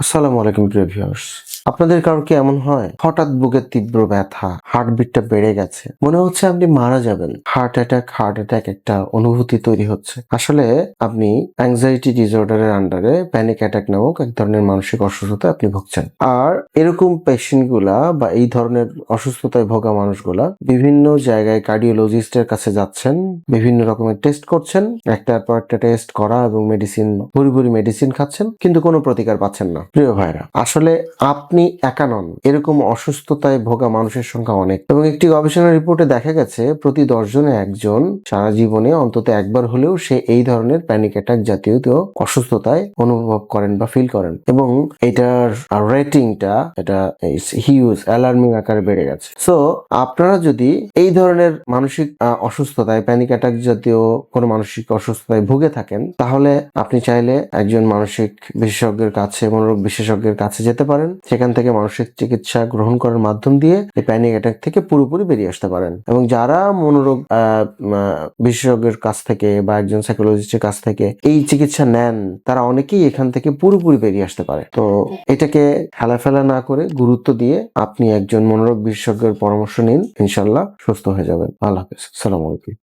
আসসালামু আলাইকুম প্রিয় ভিউয়ার্স আপনাদের কারও কি এমন হয়? হঠাৎ বুকের তীব্র ব্যথা, হার্টবিটটা বেড়ে গেছে। মনে হচ্ছে আপনি মারা যাবেন। হার্ট অ্যাটাক হার্ট অ্যাটাক একটা অনুভূতি তৈরি হচ্ছে। আসলে আপনি অ্যাংজাইটি ডিসঅর্ডারের আন্ডারে প্যানিক অ্যাটাক নামক এক ধরনের মানসিক অসুস্থতা আপনি ভুগছেন। আর এরকম পেশেন্টগুলা বা এই ধরনের অসুস্থতায় ভোগা মানুষগুলা বিভিন্ন জায়গায় কার্ডিওলজিস্টের কাছে যাচ্ছেন, বিভিন্ন রকমের টেস্ট করছেন, একটার পর একটা টেস্ট করা এবং মেডিসিন ভুরি ভুরি মেডিসিন খাচ্ছেন, কিন্তু কোনো প্রতিকার পাচ্ছেন না। প্রিয় ভাইরা, আসলে আপনি একা নন। এরকম অসুস্থতায় ভোগা মানুষের সংখ্যা অনেক। এবং একটি গবেষণা রিপোর্টে দেখা গেছে, প্রতি দশজনে একজন সারা জীবনে অন্তত একবার হলেও সে এই ধরনের প্যানিক অ্যাটাক জাতীয় অসুস্থতায় অনুভব করেন বা ফিল করেন। এবং এটার রেটিংটা এটা হিউজ অ্যালার্মিং আকারে বেড়ে গেছে। সো আপনারা যদি এই ধরনের মানসিক অসুস্থতায় প্যানিক অ্যাটাক জাতীয় কোনো মানসিক অসুস্থতায় ভুগে থাকেন, তাহলে আপনি চাইলে একজন মানসিক বিশেষজ্ঞের কাছে, মনোরোগ বিশেষজ্ঞের কাছে যেতে পারেন। সেখান থেকে মানসিক চিকিৎসা গ্রহণ করার মাধ্যম দিয়ে এই প্যানিক অ্যাটাক থেকে পুরোপুরি বেরিয়ে আসতে পারেন। এবং যারা মনোরোগ বিশেষজ্ঞের কাছ থেকে বা একজন সাইকোলজিস্টের কাছ থেকে এই চিকিৎসা নেন, তারা অনেকেই এখান থেকে পুরোপুরি বেরিয়ে আসতে পারে। তো এটাকে হেলাফেলা না করে গুরুত্ব দিয়ে আপনি একজন মনোরোগ বিশেষজ্ঞের পরামর্শ নিন ইনশাল্লাহ সুস্থ হয়ে যাবেন। আল্লাহ হাফিজ। সালাম আলাইকুম।